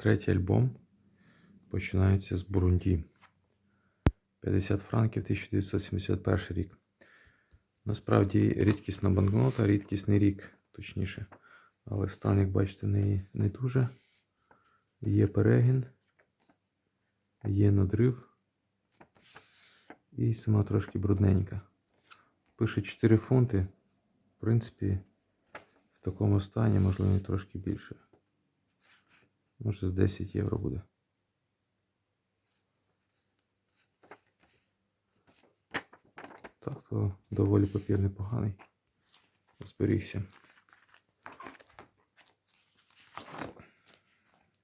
Третій альбом починається з Бурунді. 50 франків 1971 рік. Насправді рідкісна банкнота, рідкісний рік, точніше. Але стан, як бачите, не, не дуже. Є перегін, є надрив. І сама трошки брудненька. Пише 4 фунти. В принципі, в такому стані, можливо, трошки більше. Може, з 10 євро буде. Так, то доволі папір непоганий. Зберігся.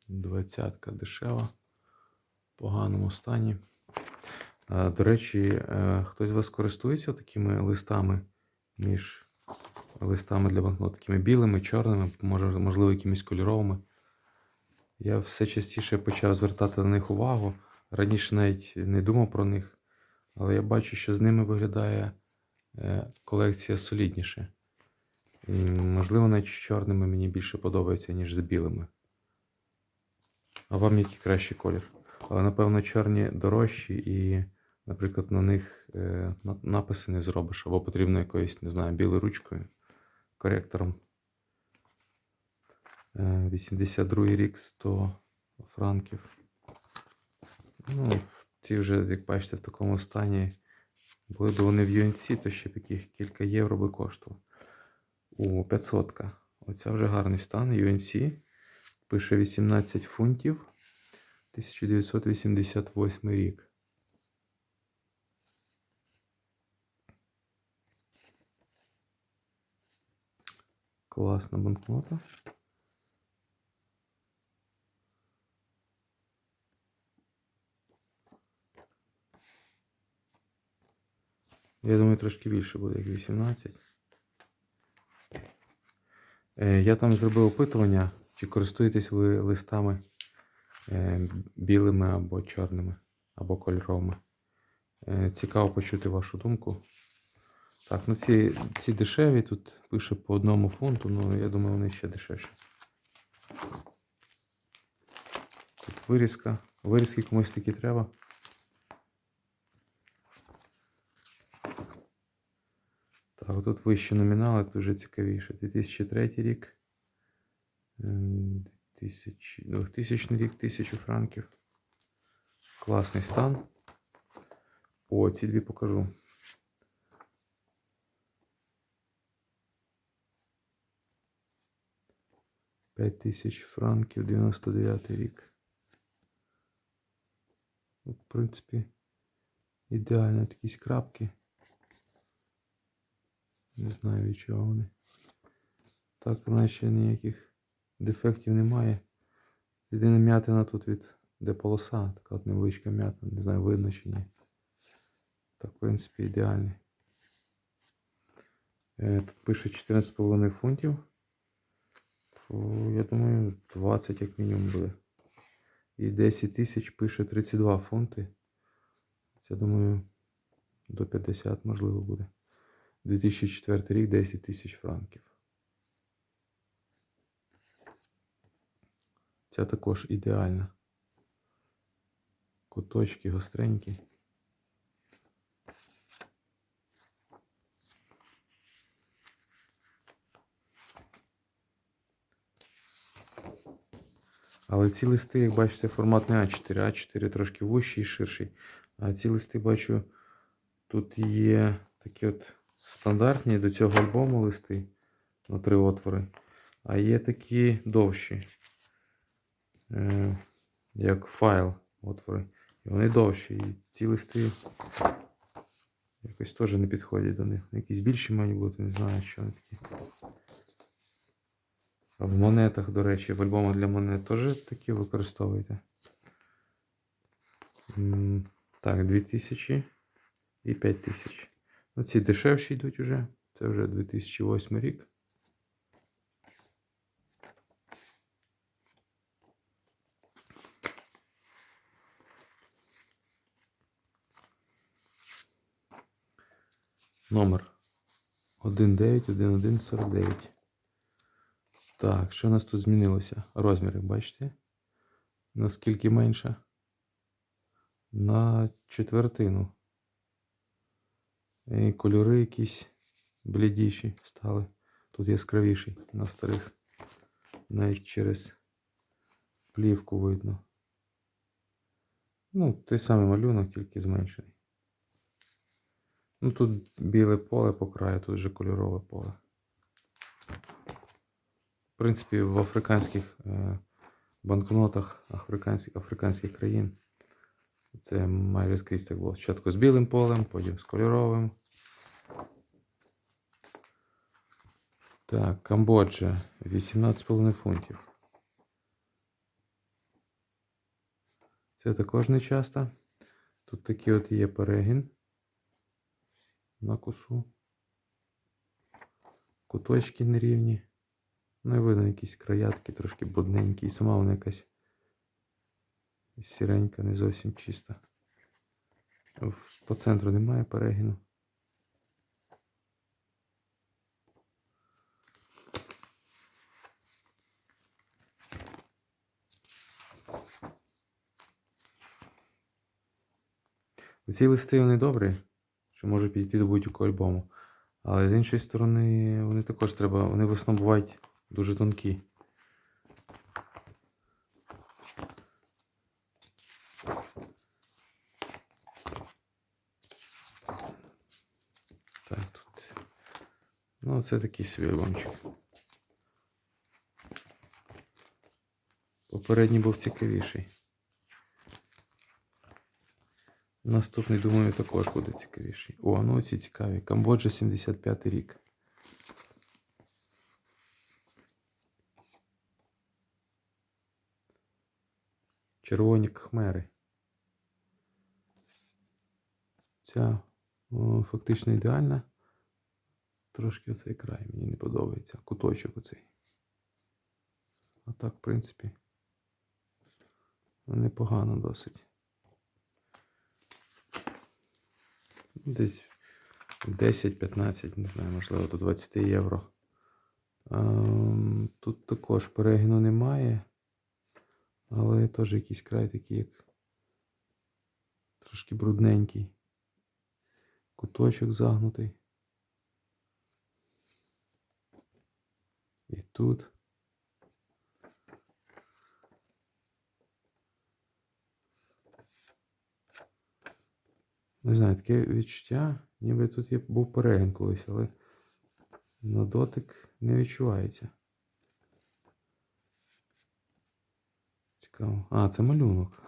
Двадцятка дешева. В поганому стані. До речі, е, хтось з вас користується такими листами між листами для банкнот, такими білими, чорними, може, можливо, якимись кольоровими. Я все частіше почав звертати на них увагу. Раніше навіть не думав про них, але я бачу, що з ними виглядає е, колекція солідніше. І, можливо, навіть з чорними мені більше подобається, ніж з білими. А вам який кращий колір? Але, напевно, чорні дорожчі і, наприклад, на них е, написи не зробиш, або потрібно якоюсь, не знаю, білою ручкою, коректором. Е, 82 рік 100 франків. Ну, ці вже, як бачите, в такому стані. Були б вони в UNC, то ще б яких кілька євро би коштував. О, 500. Оця вже гарний стан. UNC. Пише 18 фунтів. 1988 рік. Класна банкнота. Я думаю, трошки більше буде, як 18. Е, Я там зробив опитування, чи користуєтесь ви листами е, білими або чорними, або кольоровими. Е, Цікаво почути вашу думку. Так, ну ці, ці дешеві, тут пише по одному фунту, ну я думаю, вони ще дешевші. Тут вирізка. Вирізки комусь такі треба. Так, тут вищі номінали, тут вже цікавіше. 2003 рік. Ем, 2000, 2000 рік, 1000 франків. Класний стан. О, ці дві покажу. П'ять тисяч франків, 99 рік. Ну, В принципі, ідеально якісь крапки. Не знаю від чого вони. Так, наче ніяких дефектів немає. Єдина м'ятина тут від де полоса, така от невеличка м'ятина, не знаю, видно чи ні. Так, в принципі, ідеальний. Е, Тут пише 14,5 фунтів. Я думаю, 20 як мінімум буде. І 10 тисяч пише 32 фунти. Це, думаю, до 50 можливо буде. 2004 рік 10 тисяч франків. Ця також ідеальна. Куточки гостренькі. Але ці листи, як бачите, формат не А4. А4 трошки вущий і ширший. А ці листи бачу, тут є такі от стандартні до цього альбому листи на три отвори. А є такі довші, е, як файл отвори. І вони довші. І ці листи якось теж не підходять до них. Якісь більші мають бути, не знаю, що вони такі. А в монетах, до речі, в альбомах для монет теж такі використовуєте. Так, 2000 і 5000. Ну, ці дешевші йдуть уже. Це вже 2008 рік. Номер 191149. Так, що у нас тут змінилося? Розміри, бачите? Наскільки менша? На четвертину. І кольори якісь блідіші стали. Тут яскравіші на старих. Навіть через плівку видно. Ну, той самий малюнок, тільки зменшений. Ну, тут біле поле по краю, тут вже кольорове поле. В принципі, в африканських е, банкнотах африканських, африканських країн це майже скрізь так було. Спочатку з білим полем, потім з кольоровим. Так, Камбоджа 18,5 фунтів. Це також не часто. Тут такий от є перегін на косу. Куточки нерівні. Ну і видно якісь края такі трошки брудненькі. І сама вона якась сіренька, не зовсім чиста. По центру немає перегіну. Ці листи вони добрі, що можуть підійти до будь-якого альбому. Але з іншої сторони, вони також треба, вони в основному бувають дуже тонкі. Так, тут. Ну, це такий собі альбомчик. Попередній був цікавіший. Наступний, думаю, також буде цікавіший. О, ну ці цікаві. Камбоджа 75 рік. Червоні хмери. Ця о, фактично ідеальна. Трошки оцей край мені не подобається. Куточок оцей. А так, в принципі, непогано досить. Десь 10-15, не знаю, можливо, до 20 євро. Ем, Тут також перегину немає, але теж якийсь край такий, як трошки брудненький. Куточок загнутий. І тут. Не знаю, таке відчуття, ніби тут є, був перегін колись, але на дотик не відчувається. Цікаво. А, це малюнок.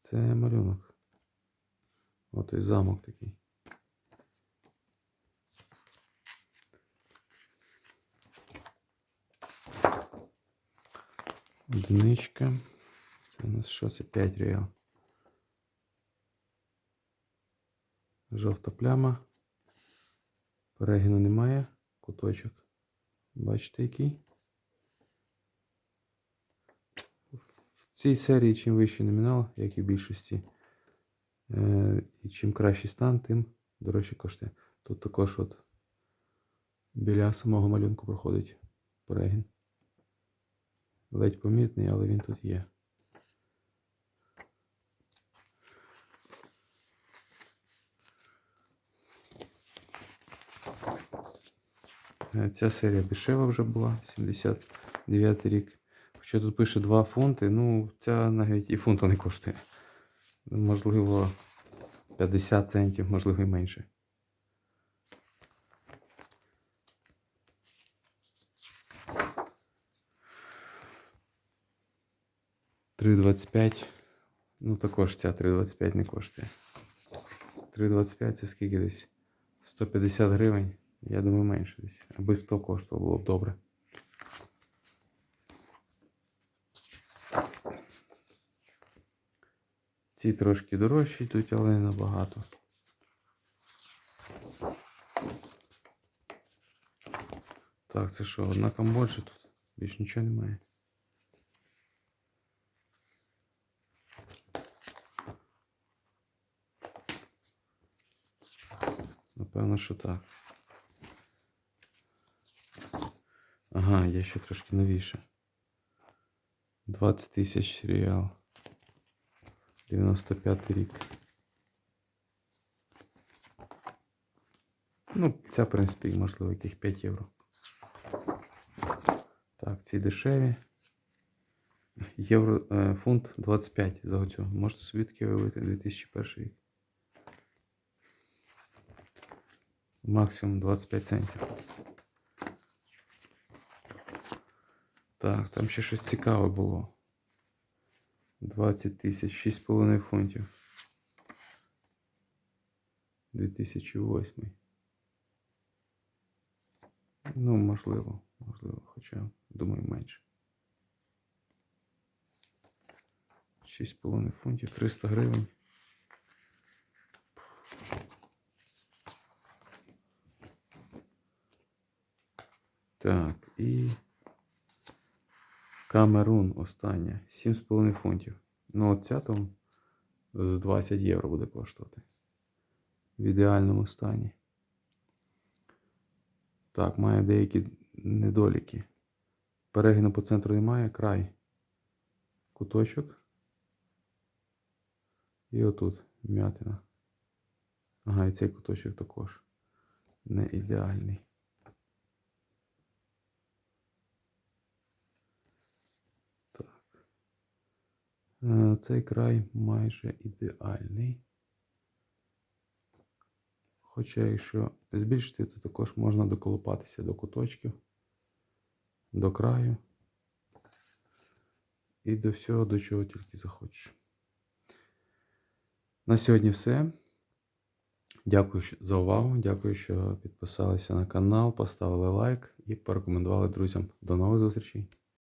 Це малюнок. Той замок такий. Одиничка. Це у нас що? Це 5 реал. Жовта пляма. Перегину немає. Куточок. Бачите, який? В цій серії чим вищий номінал, як і в більшості, е, і чим кращий стан, тим дорожче коштує. Тут також от біля самого малюнку проходить перегін. Ледь помітний, але він тут є. Е, Ця серія дешева вже була, 79 рік. Хоча тут пише 2 фунти, ну ця навіть і фунта не коштує. Можливо, 50 центів, можливо і менше. Три двадцять п'ять. Ну також ця 3,25 не коштує. 3,25 це скільки десь? 150 гривень. Я думаю, менше десь. Аби 100 коштувало було б добре. Ці трошки дорожчі йдуть, але не набагато. Так, це що, одна Камбоджа тут? Більш нічого немає. Напевно, що так. Ага, є ще трошки новіше. 20 тисяч реал. 95 рік. Ну, ця, в принципі, можливо, яких 5 євро. Так, ці дешеві. Євро, е, фунт 25 за оцю. Можете собі таке уявити 2001 рік. Максимум 25 центів. Так, там ще щось цікаве було. 20 тисяч, 6,5 фунтів. 2008. Ну, можливо, можливо, хоча, думаю, менше. 6,5 фунтів, 300 гривень. Так, і Камерун остання. 7,5 фунтів. Ну, от ця там з 20 євро буде коштувати. В ідеальному стані. Так, має деякі недоліки. Перегину по центру немає, край. Куточок. І отут м'ятина. Ага, і цей куточок також не ідеальний. Цей край майже ідеальний. Хоча, якщо збільшити, то також можна доколупатися до куточків, до краю і до всього, до чого тільки захочеш. На сьогодні все. Дякую за увагу. Дякую, що підписалися на канал, поставили лайк і порекомендували друзям. До нових зустрічей!